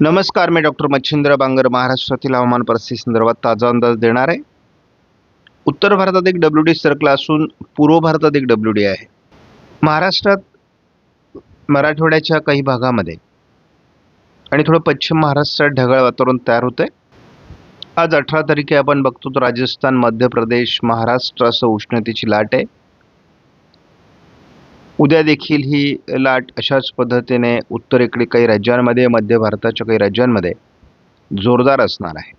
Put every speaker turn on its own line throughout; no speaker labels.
नमस्कार मी डॉक्टर मच्छिंद्र बांगर महाराष्ट्रातील हवामान परिस्थिती संदर्भात ताजा अंदाज देणार आहे. उत्तर भारतात एक डब्ल्यू डी सर्कल असून पूर्व भारतात एक डब्ल्यू डी आहे. महाराष्ट्रात मराठवाड्याच्या काही भागामध्ये आणि थोडं पश्चिम महाराष्ट्रात ढगाळ वातावरण तयार होतं आज अठरा तारखे आपण बघतो तर राजस्थान मध्य प्रदेश महाराष्ट्रासह उष्णतेची लाट आहे. उद्या देखील ही लाट अशाच पद्धतीने उत्तरेकडे काही राज्यांमध्ये मध्य भारताच्या काही राज्यांमध्ये जोरदार असणार आहे.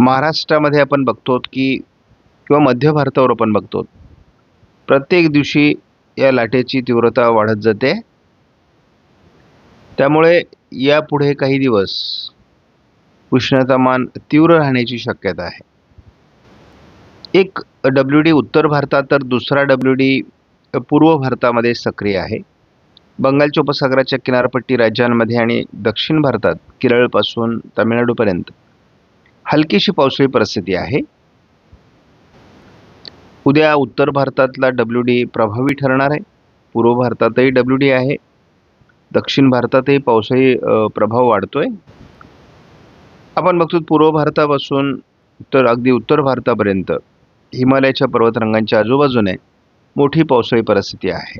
महाराष्ट्रामध्ये आपण बघतो की किंवा मध्य भारतावर आपण बघतो प्रत्येक दिवशी या लाटेची तीव्रता वाढत जाते. त्यामुळे यापुढे काही दिवस उष्णतामान तीव्र राहण्याची शक्यता आहे. एक डब्ल्यू डी उत्तर भारतात तर दुसरा डब्ल्यू डी पूर्व भारतामध्ये सक्रिय आहे. बंगालच्या उपसागराच्या किनारपट्टी राज्यांमध्ये आणि दक्षिण भारतात केरळपासून तामिळनाडूपर्यंत हलकीशी पावसाळी परिस्थिती आहे. उद्या उत्तर भारतातला डब्ल्यू डी प्रभावी ठरणार आहे. पूर्व भारतातही डब्ल्यू डी आहे. दक्षिण भारतातही पावसाळी प्रभाव प्रभाव वाढतोय. आपण बघतो पूर्व भारतापासून तर अगदी उत्तर भारतापर्यंत हिमालयाच्या पर्वतरंगांच्या आजूबाजूने मोठी पावसाळी परिस्थिती आहे.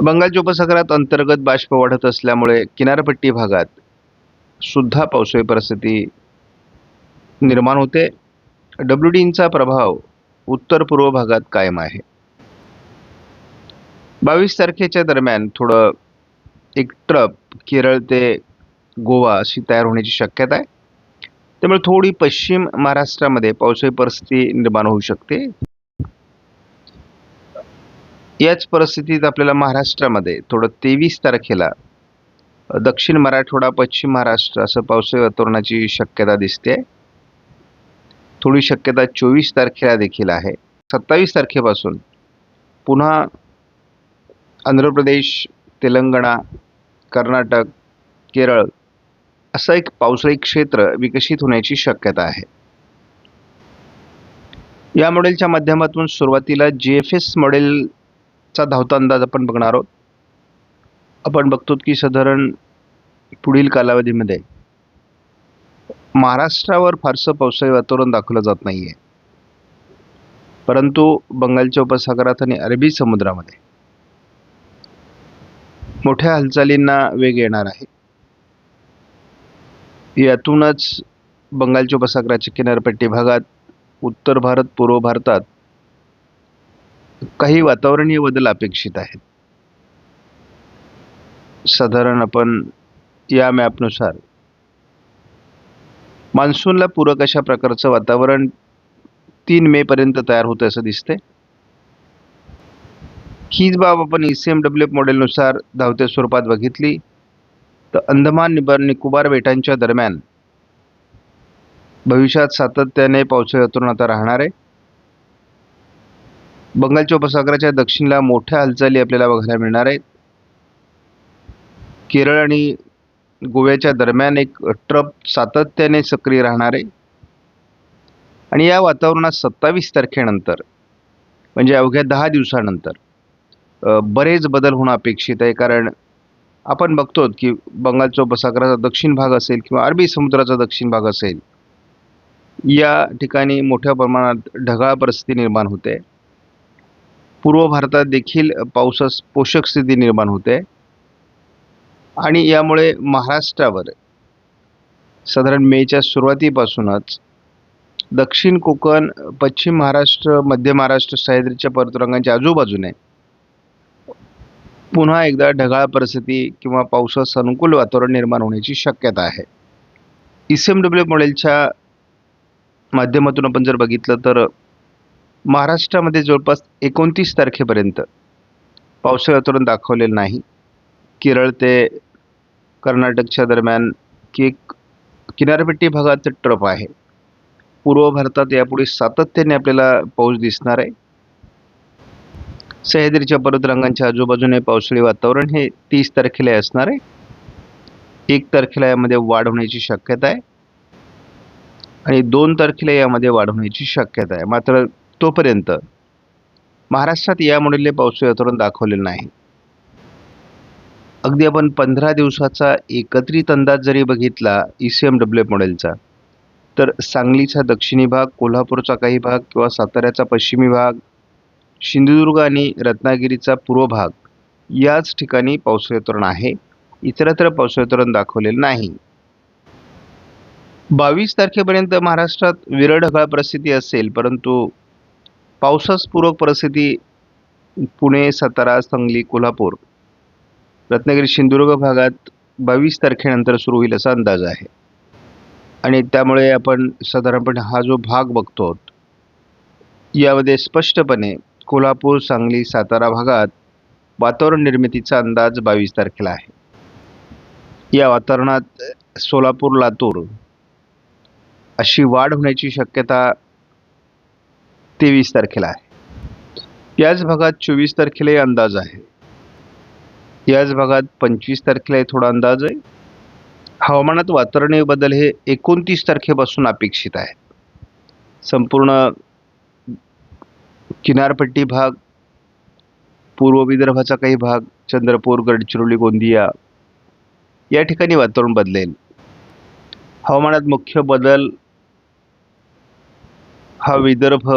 बंगालच्या उपसागरात अंतर्गत बाष्प वाढत असल्यामुळे किनारपट्टी भागात सुद्धा पावसाळी परिस्थिती निर्माण होते. डब्ल्यू डींचा प्रभाव उत्तर पूर्व भागात कायम आहे. बावीस तारखेच्या दरम्यान थोडं एक ट्रप केरळ ते गोवा अशी तयार होण्याची शक्यता आहे. त्यामुळे थोडी पश्चिम महाराष्ट्रामध्ये पावसाळी परिस्थिती निर्माण होऊ शकते. याच परिस्थितीत आपल्याला महाराष्ट्रामध्ये थोडं तेवीस तारखेला दक्षिण मराठवाडा पश्चिम महाराष्ट्र असं पावसाळी वातावरणाची शक्यता दिसते. थोडी शक्यता चोवीस तारखेला देखील आहे. सत्तावीस तारखेपासून पुन्हा आंध्र प्रदेश तेलंगणा कर्नाटक केरळ असं एक पावसाळी क्षेत्र विकसित होण्याची शक्यता आहे. या मॉडेलच्या माध्यमातून सुरुवातीला जी एफ एस मॉडेल चा धावता अंदाज आपण बघणार आहोत. आपण बघतो की साधारण पुढील कालावधीमध्ये महाराष्ट्रावर फारसं पावसाळी वातावरण दाखवलं जात नाही आहे परंतु बंगालच्या उपसागरात आणि अरबी समुद्रामध्ये मोठ्या हालचालींना वेग येणार आहे. यातूनच बंगालच्या उपसागराच्या किनारपट्टी भागात उत्तर भारत पूर्व भारतात काही वातावरणीय बदल अपेक्षित आहेत. साधारण आपण या मॅपनुसार मान्सूनला पूरक अशा प्रकारचं वातावरण तीन मे पर्यंत तयार होतं असं दिसते हीच बाब आपण E C M W F मॉडेलनुसार धावत्या स्वरूपात बघितली. तर अंदमान निबर निकोबार बेटांच्या दरम्यान भविष्यात सातत्याने पावसाळी वातावरण आता राहणार आहे. बंगालच्या उपसागराच्या दक्षिणला मोठ्या हालचाली आपल्याला बघायला मिळणार आहेत. केरळ आणि गोव्याच्या दरम्यान एक ट्रप सातत्याने सक्रिय राहणार आहे. आणि या वातावरणात सत्तावीस तारखेनंतर म्हणजे अवघ्या दहा दिवसानंतर बरेच बदल होणं अपेक्षित आहे. कारण आपण बघतो की बंगालच्या उपसागराचा दक्षिण भाग असेल किंवा अरबी समुद्राचा दक्षिण भाग असेल या ठिकाणी मोठ्या प्रमाणात ढगाळ परिस्थिती निर्माण होते. पूर्व भारतात देखील पावसास पोषक स्थिती निर्माण होते. आणि यामुळे महाराष्ट्रावर साधारण मेच्या सुरुवातीपासूनच दक्षिण कोकण पश्चिम महाराष्ट्र मध्य महाराष्ट्र सह्याद्रीच्या पर्वतरांगांच्या आजूबाजूने पुन्हा एकदा ढगाळ परिस्थिती किंवा पावसास अनुकूल वातावरण निर्माण होण्याची शक्यता आहे. ई सी एम डब्ल्यू मॉडेलच्या माध्यमातून आपण जर बघितलं तर महाराष्ट्रामध्ये जवळपास एकोणतीस तारखेपर्यंत पावसाळा वातावरण दाखवलेलं नाही. केरळ ते कर्नाटकच्या दरम्यान की एक किनारपट्टी भागात ट्रप आहे. पूर्व भारतात यापुढे सातत्याने आपल्याला पाऊस दिसणार आहे. सह्याद्रीच्या पर्वतरांगांच्या आजूबाजूने पावसाळी वातावरण हे तीस तारखेला असणार आहे. एक तारखेला यामध्ये वाढ होण्याची शक्यता आहे. आणि दोन तारखेला यामध्ये वाढ होण्याची शक्यता आहे. मात्र तोपर्यंत महाराष्ट्रात या मॉडेलने पावसाळी वातावरण दाखवलेलं नाही. अगदी आपण पंधरा दिवसाचा एकत्रित अंदाज जरी बघितला ई सी एम डब्ल्यू मॉडेलचा तर सांगलीचा दक्षिणी भाग कोल्हापूरचा काही भाग किंवा साताऱ्याचा पश्चिमी भाग सिंधुदुर्ग आणि रत्नागिरीचा पूर्व भाग याच ठिकाणी पावसाळी वातावरण आहे. इतरत्र पावसाळी वातावरण दाखवलेलं नाही. बावीस तारखेपर्यंत महाराष्ट्रात विरळ ढगाळ परिस्थिती असेल परंतु पावसास पूरक परिस्थिती पुणे सातारा सांगली कोल्हापूर. रत्नागिरी सिंधुदुर्ग भागात बावीस तारखेनंतर सुरू होईल असा अंदाज आहे. आणि त्यामुळे आपण साधारणपणे हा जो भाग बघतो यामध्ये स्पष्टपणे कोल्हापूर सांगली सातारा भागात वातावरण निर्मितीचा अंदाज बावीस तारखेला आहे. या वातावरणात सोलापूर लातूर अशी वाढ होण्याची शक्यता तेवीस तारखेला आहे. याच भागात चोवीस तारखेलाही अंदाज आहे. याच भागात पंचवीस तारखेलाही थोडा अंदाज आहे. हवामानात वातावरणीय बदल हे एकोणतीस तारखेपासून अपेक्षित आहे संपूर्ण किनारपट्टी भाग पूर्व विदर्भाचा काही भाग चंद्रपूर गडचिरोली गोंदिया या ठिकाणी वातावरण बदलेल. हवामानात मुख्य बदल हा विदर्भ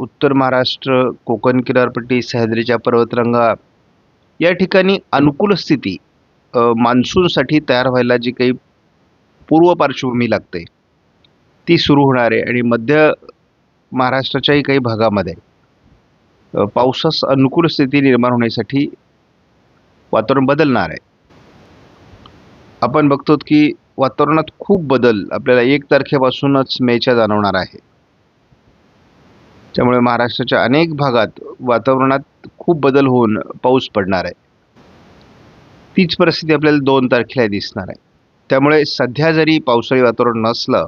उत्तर महाराष्ट्र कोकण किनारपट्टी सह्याद्रीच्या पर्वतरांगा या ठिकाणी अनुकूल स्थिती मान्सूनसाठी तयार व्हायला जी काही पूर्व पार्श्वभूमी लागते ती सुरू होणार आहे आणि मध्य महाराष्ट्राच्याही काही भागामध्ये पावसास अनुकूल स्थिती निर्माण होण्यासाठी वातावरण बदलणार आहे. आपण बघतो की वातावरणात खूप बदल आपल्याला एक तारखेपासूनच मेच्या जाणवणार आहे. त्यामुळे महाराष्ट्राच्या अनेक भागात वातावरणात खूप बदल होऊन पाऊस पडणार आहे. तीच परिस्थिती आपल्याला दोन तारखेला दिसणार आहे. त्यामुळे सध्या जरी पावसाळी वातावरण नसलं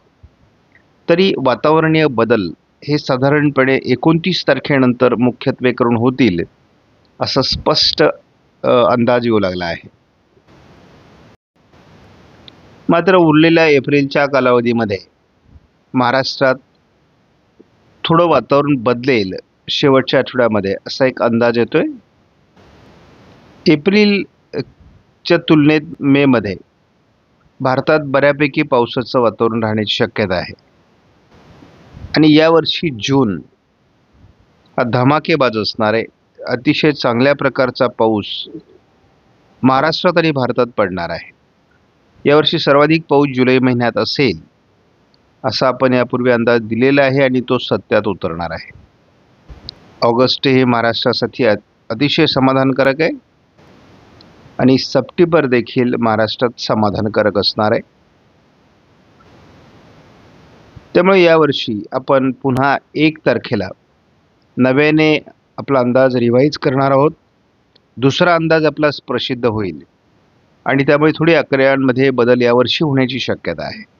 तरी वातावरणीय बदल हे साधारणपणे एकोणतीस तारखेनंतर मुख्यत्वे करून होतील असं स्पष्ट अंदाज येऊ लागला आहे. मात्र उरलेल्या एप्रिलच्या कालावधीमध्ये महाराष्ट्रात थोडं वातावरण बदलेल शेवटच्या आठवड्यामध्ये असा एक अंदाज येतोय? एप्रिलच्या तुलनेत मेमध्ये भारतात बऱ्यापैकी पावसाचं वातावरण राहण्याची शक्यता आहे. आणि यावर्षी जून हा धमाकेबाज असणारे अतिशय चांगल्या प्रकारचा पाऊस महाराष्ट्रात आणि भारतात पडणार आहे. यावर्षी सर्वाधिक पाऊस जुलै महिन्यात असेल असा आपण यापूर्वी अंदाज दिलेला आहे आणि तो सत्यात उतरणार आहे. ऑगस्ट हे महाराष्ट्रासाठी अतिशय समाधानकारक आहे. आणि सप्टेंबर देखील महाराष्ट्रात समाधानकारक असणार आहे. त्यामुळे यावर्षी आपण पुन्हा एक तारखेला नव्याने आपला अंदाज रिवाईज करणार आहोत. दुसरा अंदाज आपला प्रसिद्ध होईल. आणि त्यामुळे थोडी आकड्यांमध्ये बदल यावर्षी होण्याची शक्यता आहे.